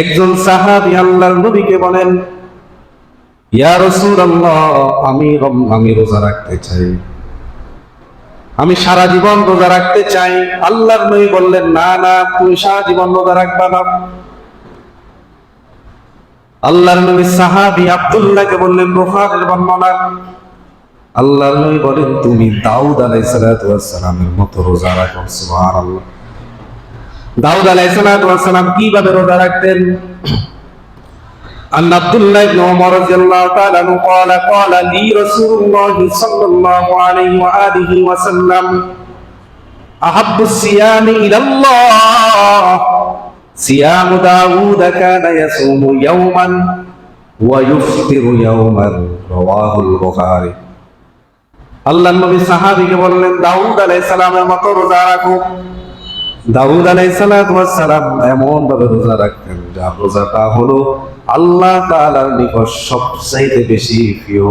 একজন সাহাবি আল্লাহর নবীকে বলেন, ইয়া রাসূলুল্লাহ, আমি আমি রোজা রাখতে চাই। আমি সারা জীবন রোজা রাখতে চাই। আল্লাহর নবী বললেন, না না, তুমি সারা জীবন রোজা রাখবা না। আল্লাহর নবী সাহাবি আব্দুল্লাহকে বললেন, বুখারীর বর্ণনা। আল্লাহর নবী বলেন, তুমি দাউদ আলাইহিস সালাতু ওয়াস সালামের মতো রোজা রাখো, সুবহানাল্লাহ। দাউদ আলাইহিস সালাতু ওয়াস সালাম কিভাবে রোজা রাখতেন أن عبد الله بن عمر رضي الله تعالى عنه قال قال لي رسول الله صلى الله عليه وآله وسلم أحب الصيام إلى الله صيام داود كان يصوم يوما ويفطر يوما رواه البخاري আল্লাহ নবী সাহাবীকে বললেন দাউদ আলাইহিস সালামের মতো রোজা রাখো দাউদ আলাইহিস সালাম এমন ভাবে রোজা রাখতেন, যা রোজাটা হলো আল্লাহ তাআলার নিকট সবচাইতে বেশি প্রিয়।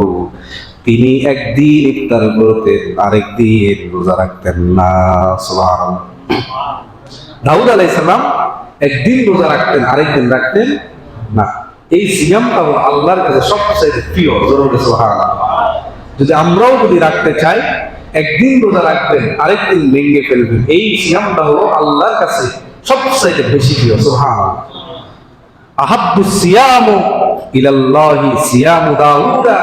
তিনি একদিন ইফতার করতেন, আরেকদিন রোজা রাখতেন না। সুবহানাল্লাহ। দাউদ আলাইহিস সালাম একদিন রোজা রাখতেন, আরেকদিন রাখতেন না। এই সিয়ামটা হলো আল্লাহর কাছে সবচাইতে প্রিয় জরুরি সুবহানাল্লাহ। যদি আমরাও যদি রাখতে চাই একদিন রোজা রাখবেন, আরেকদিন ভেঙে ফেলবেন। এই সিয়ামটা হলো আল্লাহর কাছে সবচাইতে বেশি প্রিয়, সুবহানাল্লাহ। আহাব্বু সিয়ামু ইলাল্লাহি সিয়ামু দাউদা।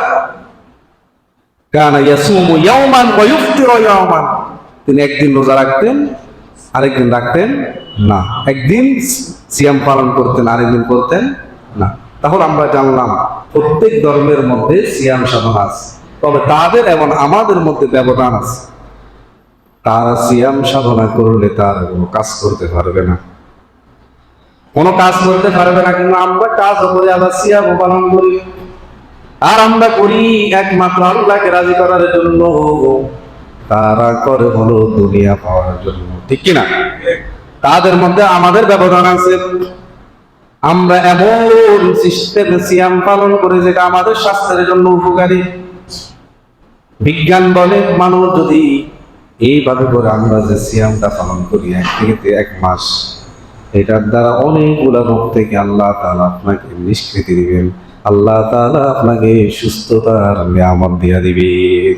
কানা ইয়াসুমু ইয়াওমান ওয়া ইফতিরু ইয়াওমান। তিনি একদিন রোজা রাখতেন, আরেকদিন রাখতেন না। একদিন সিয়াম পালন করতেন, আরেকদিন করতেন না। তাহলে আমরা জানলাম, প্রত্যেক ধর্মের মধ্যে সিয়াম সাধনা আছে। তবে তাদের এবং আমাদের মধ্যে ব্যবধান আছে। তারা সিয়াম সাধনা করলে তার কোনো কাজ করতে পারবে না। কোনো কাজ করতে পারবে না, কিন্তু আমরা কাজ করে আবার সিয়াম পালন করি। আর আমরা করি একমাত্র আল্লাহকে রাজি করার জন্য। তারা করে হলো দুনিয়া পাওয়ার জন্য। ঠিক কিনা? তাদের মধ্যে আমাদের ব্যবধান আছে। আমরা এমন সিস্টেম সিয়াম পালন করে যেটা আমাদের স্বাস্থ্যের জন্য উপকারী। বিজ্ঞান বলে মানুষ যদি এইভাবে করে আমরা যে সিয়ামটা পালন করি, এক থেকে এক মাস, এটার দ্বারা অনেকগুলো রোগ থেকে আল্লাহ তালা আপনাকে নিষ্কৃতি দিবেন। আল্লাহ তালা আপনাকে সুস্থতার নিয়ামত দিয়া দিবেন।